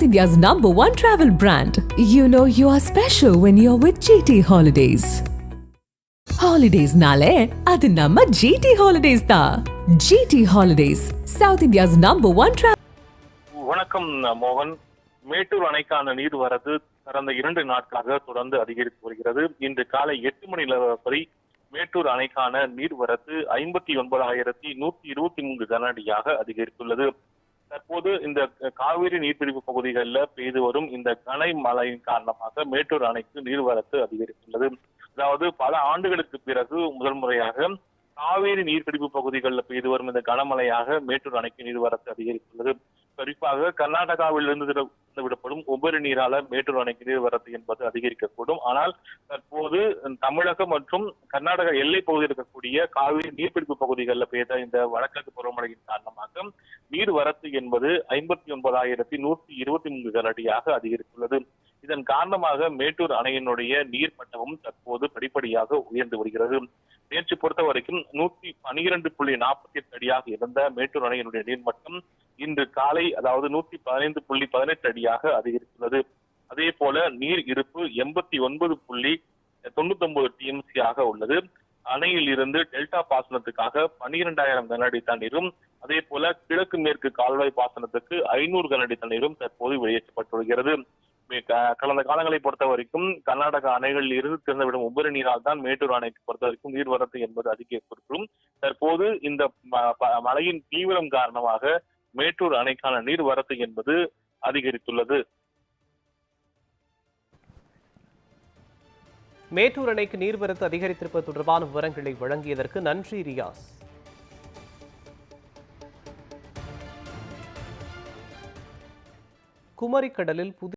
South India's number one travel brand. You know you are special when you're with GT Holidays. ஹாலிடேஸ்னாலே அது நம்ம GT holidays தான் GT holidays south India's number one வணக்கம் மோகன் மேட்டூர் அணைக்கான நீர்வரத்து கடந்த இரண்டு நாட்களாக தொடர்ந்து அதிகரித்து வருகிறது இன்று காலை எட்டு மணி வரை மேட்டூர் அணைக்கான நீர்வரத்து ஐம்பத்தி ஒன்பதாயிரத்தி நூத்தி இருபத்தி மூன்று கனஅடியாக அதிகரித்துள்ளது தற்போது இந்த காவிரி நீர்பிடிப்பு பகுதிகளில் பெய்து வரும் இந்த கனை மழையின் காரணமாக மேட்டூர் அணைக்கு நீர்வரத்து அதிகரித்துள்ளது. அதாவது பல ஆண்டுகளுக்கு பிறகு முதல் முறையாக காவேரி நீர்பிடிப்பு பகுதிகளில் பெய்து வரும் இந்த கனமழையாக மேட்டூர் அணைக்கு நீர்வரத்து அதிகரித்துள்ளது. குறிப்பாக கர்நாடகாவில் இருந்து விடப்படும் உபரி நீரால மேட்டூர் அணைக்கு நீர்வரத்து என்பது அதிகரிக்கக்கூடும். ஆனால் தற்போது தமிழகம் மற்றும் கர்நாடக எல்லை பகுதியில் இருக்கக்கூடிய காவிரி நீர்பிடிப்பு பகுதிகளில் பெய்த இந்த வடகிழக்கு பருவமழையின் காரணமாக நீர் வரத்து என்பது ஐம்பத்தி ஒன்பதாயிரத்தி நூத்தி இருபத்தி மூன்று கனஅடியாக அதிகரித்துள்ளது. இதன் காரணமாக மேட்டூர் அணையினுடைய நீர்மட்டமும் தற்போது படிப்படியாக உயர்ந்து வருகிறது. நேற்று பொறுத்த வரைக்கும் நூத்தி பனிரெண்டு புள்ளி நாற்பத்தி எட்டு அடியாக இருந்த மேட்டூர் அணையினுடைய நீர்மட்டம் இன்று காலை அதாவது நூத்தி பதினைந்து புள்ளி பதினெட்டு அடியாக அதிகரித்துள்ளது. அதே போல நீர் இருப்பு எண்பத்தி ஒன்பது புள்ளி தொண்ணூத்தி ஒன்பது டிஎம்சி ஆக உள்ளது. அணையில் இருந்து டெல்டா பாசனத்துக்காக பனிரெண்டாயிரம் கனஅடி தண்ணீரும் அதே போல கிழக்கு மேற்கு கால்வாய் பாசனத்துக்கு ஐநூறு கனஅடி தண்ணீரும் தற்போது வெளியேற்றப்பட்டுள்ளது மே- கடந்த காலங்களை பொறுத்த வரைக்கும் கர்நாடக அணைகளில் இருந்து திறந்துவிடும் உபரி நீரால் தான் மேட்டூர் அணைக்கு பொறுத்த வரைக்கும் நீர்வரத்து என்பது அதிகரித்திருக்கும். தற்போது இந்த மழையின் தீவிரம் காரணமாக மேட்டூர் அணைக்கான நீர்வரத்து என்பது அதிகரித்துள்ளது. மேட்டூர் அணைக்கு நீர்வரத்து அதிகரித்திருப்பது தொடர்பான விவரங்களை வழங்கியதற்கு நன்றி ரியாஸ். குமரிக்கடலில் புதிய